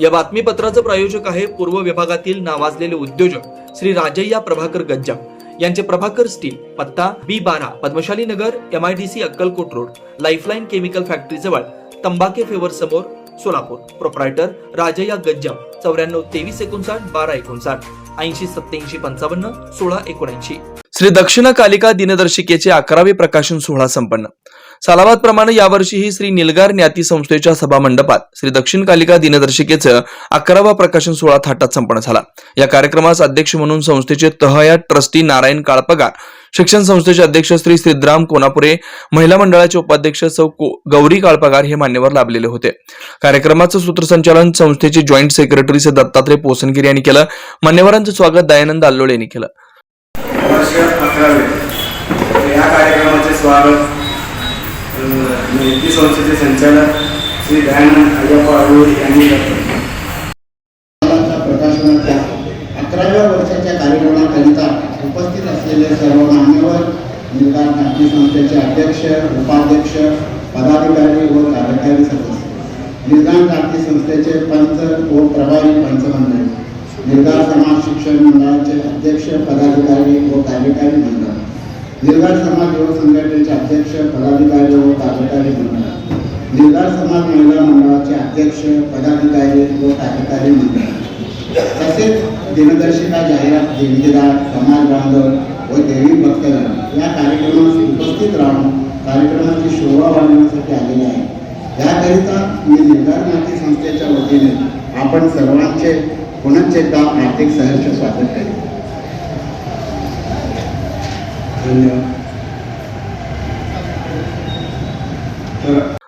या बातमीपत्राचं प्रायोजक आहे पूर्व विभागातील नावाजलेले उद्योजक श्री राजय्या प्रभाकर गज्जाम यांचे प्रभाकर स्टील पत्ता बी बारा Padmashali Nagar M I D C Akkalkot road lifeline chemical factory जवळ तंबाके फेवर समोर सोलापूर. प्रोप्रायटर राजय्या गज्जाम चौऱ्याण्णव तेवीस एकोणसाठ बारा एकोणसाठ ऐंशी सत्याऐंशी पंचावन्न सोळा एकोणऐंशी. श्री दक्षिण कालिका दिनदर्शिकेचे अकरावे प्रकाशन सोहळा संपन्न. सालाबादप्रमाणे यावर्षीही श्री निलगार ज्ञाती संस्थेच्या सभामंडपात श्री दक्षिण कालिका दिनदर्शिकेचं अकरावा प्रकाशन सोहळा थाटात संपन्न झाला. या कार्यक्रमास अध्यक्ष म्हणून संस्थेचे तहया ट्रस्टी नारायण काळपगार शिक्षण संस्थेचे अध्यक्ष श्री सिद्धराम कोनापुरे महिला मंडळाचे उपाध्यक्ष सौ को- गौरी काळपगार हे मान्यवर लाभलेले होते. कार्यक्रमाचं सूत्रसंचालन संस्थेचे जॉईंट सेक्रेटरी से दत्तात्रय पोसनगिरी यांनी केलं. मान्यवरांचं स्वागत दयानंद अल्लोळे यांनी केलं. वर्ष अकरावे संस्थेचे संचालक श्री दयानंद अय्यप्पा अडूळ यांनी करतो प्रकाशनाच्या अकराव्या वर्षाच्या कार्यक्रमाकरिता उपस्थित असलेले सर्व मान्यवर निर्धार नाट्य संस्थेचे अध्यक्ष उपाध्यक्ष पदाधिकारी व कार्यकारी सदस्य निर्धार नाट्य संस्थेचे पंच व प्रभारी पंचमंडळ निर्धार समाज शिक्षण मंडळाचे अध्यक्ष पदाधिकारी व कार्यकारी मंडळ निर्धार समाज युवक संघटनेचे अध्यक्ष पदाधिकारी व कार्यकारी मंडळ. निर्धार समाज महिला मंडळाचे अध्यक्ष पदाधिकारी व कार्यकारी मंडळ. तसेच दिनदर्शिका जाहिरात देणगीदार समाज बांधव व देवी भक्तगण या कार्यक्रमास उपस्थित राहून कार्यक्रमाची शोभा वाढवण्यासाठी आलेले आहे. याकरिता मी निर्धार नाट्य संस्थेच्या वतीने आपण सर्वांचे पुनश्च एकदा हार्दिक सहर्ष स्वागत करेन धन्यवाद.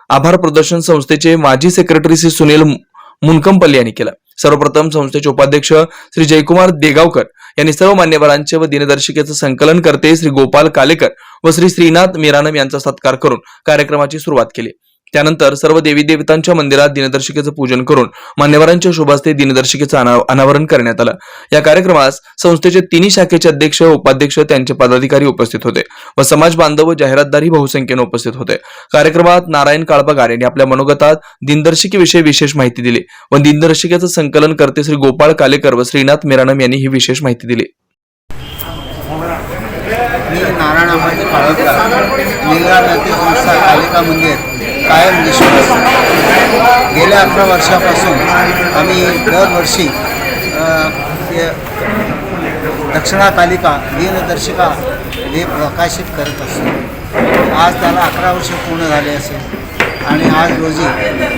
आभार प्रदर्शन संस्थेचे माजी सेक्रेटरी श्री सुनील मुनकंपल्ली यांनी केलं. सर्वप्रथम संस्थेचे उपाध्यक्ष श्री जयकुमार देगावकर यांनी सर्व मान्यवरांचे व दिनदर्शिकेचं संकलन करते श्री गोपाल कालेकर व श्री श्रीनाथ मिरानम यांचा सत्कार करून कार्यक्रमाची सुरुवात केली. त्यानंतर सर्व देवी देवतांच्या मंदिरात दिनदर्शिकेचं पूजन करून मान्यवरांच्या शुभास्ते दिनदर्शिकेचं अना- अनावरण करण्यात आलं. या कार्यक्रमास संस्थेचे तिन्ही शाखेचे अध्यक्ष उपाध्यक्ष त्यांचे पदाधिकारी उपस्थित होते व समाज बांधव व जाहिरातदारही बहुसंख्येने उपस्थित होते. कार्यक्रमात नारायण काळपगार यांनी आपल्या मनोगतात दिनदर्शिकेविषयी विशेष माहिती दिली व दिनदर्शिकेचं संकलन करते श्री गोपाळ कालेकर व श्रीनाथ मेरानम यांनी ही विशेष माहिती दिली. मी नारायण कालिका मंदिर. कायम विश्वास. गेल्या अकरा वर्षापासून आम्ही दरवर्षी दक्षिणा कालिका दिनदर्शिका हे प्रकाशित करत असतो. आज त्याला अकरा वर्ष पूर्ण झाले असेल. आणि आज रोजी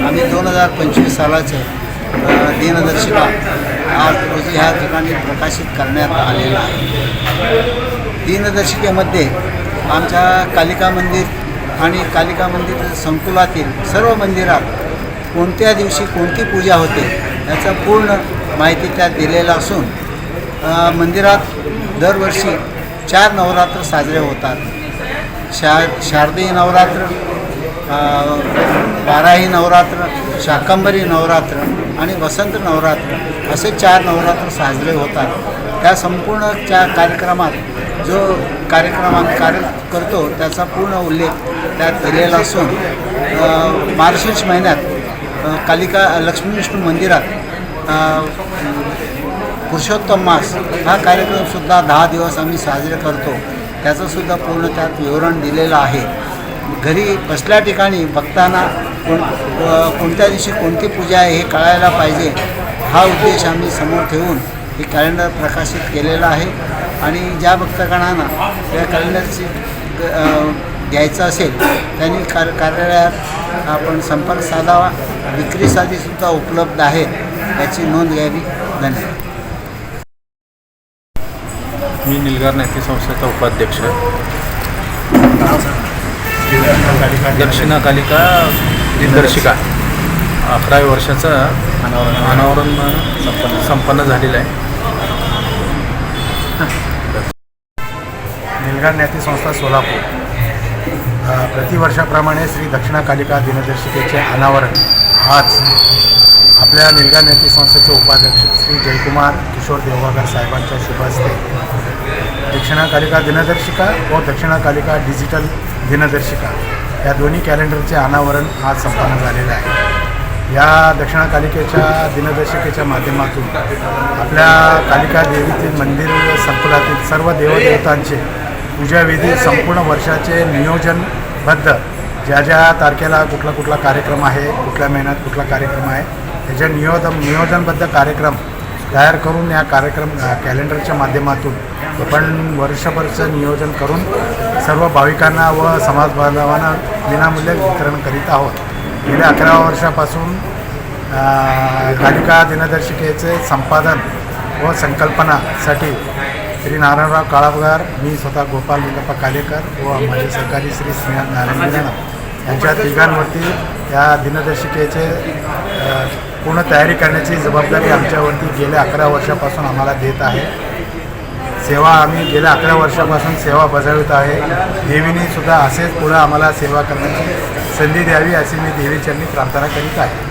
आम्ही दोन हजार पंचवीस सालाचे दिनदर्शिका आज रोजी ह्या ठिकाणी प्रकाशित करण्यात आलेला आहे. दिनदर्शिकेमध्ये आमच्या कालिका मंदिर आणि कालिका मंदिर संकुलातील सर्व मंदिरात कोणत्या दिवशी कोणती पूजा होते याचा पूर्ण माहिती त्यात दिलेला असून मंदिरात दरवर्षी चार नवरात्र साजरे होतात. शा शारदीय नवरात्र बाराही नवरात्र शाकंभरी नवरात्र आणि वसंत नवरात्र असे चार नवरात्र साजरे होतात. त्या संपूर्ण त्या कार्यक्रमात जो कार्यक्रमात कार्य करतो त्याचा पूर्ण उल्लेख त्यात दिलेला असून अ, महिन्यात कालिका लक्ष्मी विष्णू मंदिरात पुरुषोत्तम मास हा कार्यक्रमसुद्धा दहा दिवस आम्ही साजरे करतो. त्याचंसुद्धा पूर्ण त्यात विवरण दिलेलं आहे. घरी बसल्या ठिकाणी भक्तांना कोण कोणत्या दिवशी कोणती पूजा आहे हे कळायला पाहिजे हा उद्देश आम्ही समोर ठेवून हे कॅलेंडर प्रकाशित केलेलं आहे. आणि ज्या भक्तगणांना या कॅलेंडरची द्यायचं असेल त्यांनी कार कार्यालयात आपण संपर्क साधावा. विक्रीसाठीसुद्धा उपलब्ध आहेत याची नोंद घ्यावी. धन्यवाद. मी निलगार नाट्य संस्थेचा उपाध्यक्ष. दक्षिणा कालिका दिनदर्शिका अकराव्या वर्षाचं अनावरण संपन्न संपन्न झालेलं आहे. निलगार ज्ञाती संस्था सोलापूर. प्रतिवर्षाप्रमाणे श्री दक्षिणा कालिका दिनदर्शिकेचे अनावरण. आज आपल्या निलगार नेती संस्थेचे उपाध्यक्ष श्री जयकुमार किशोर देवागर साहेबांच्या शुभ हस्ते दक्षिणा कालिका दिनदर्शिका व दक्षिणा कालिका डिजिटल दिनदर्शिका या दोन्ही कॅलेंडरचे अनावरण आज संपन्न झालेलं आहे. या दक्षिणा कालिकेच्या दिनदर्शिकेच्या माध्यमातून आपल्या कालिका देवीतील मंदिर संकुलातील सर्व देवदेवतांचे पूजाविधी संपूर्ण वर्षाचे नियोजनबद्ध. ज्या ज्या तारखेला कुठला कुठला कार्यक्रम आहे कुठल्या महिन्यात कुठला कार्यक्रम आहे त्याचे नियोजन नियोजनबद्ध कार्यक्रम तयार करून या कार्यक्रम कॅलेंडरच्या माध्यमातून आपण वर्षभरचं नियोजन करून सर्व भाविकांना व समाज बांधवांना विनामूल्य वितरण करीत आहोत. गेल्या अकरा वर्षापासून कालिका दिनदर्शिकेचे संपादन व संकल्पनासाठी श्री नारायणराव काळापगार मी स्वतः गोपाल लिंगप्पा कालेकर व माझे सहकारी श्री श्रीनाथ नारायण मिराणा यांच्या तिघांवरती या दिनदर्शिकेचे पूर्ण तयारी करण्याची जबाबदारी आमच्यावरती गेल्या अकरा वर्षापासून आम्हाला देत आहे. सेवा आम्ही गेल्या अकरा वर्षापासून सेवा बजावत आहे. देवीने सुद्धा असेच पुढं आम्हाला सेवा करण्याची संधी द्यावी अशी मी देवीचरणी प्रार्थना करीत आहे.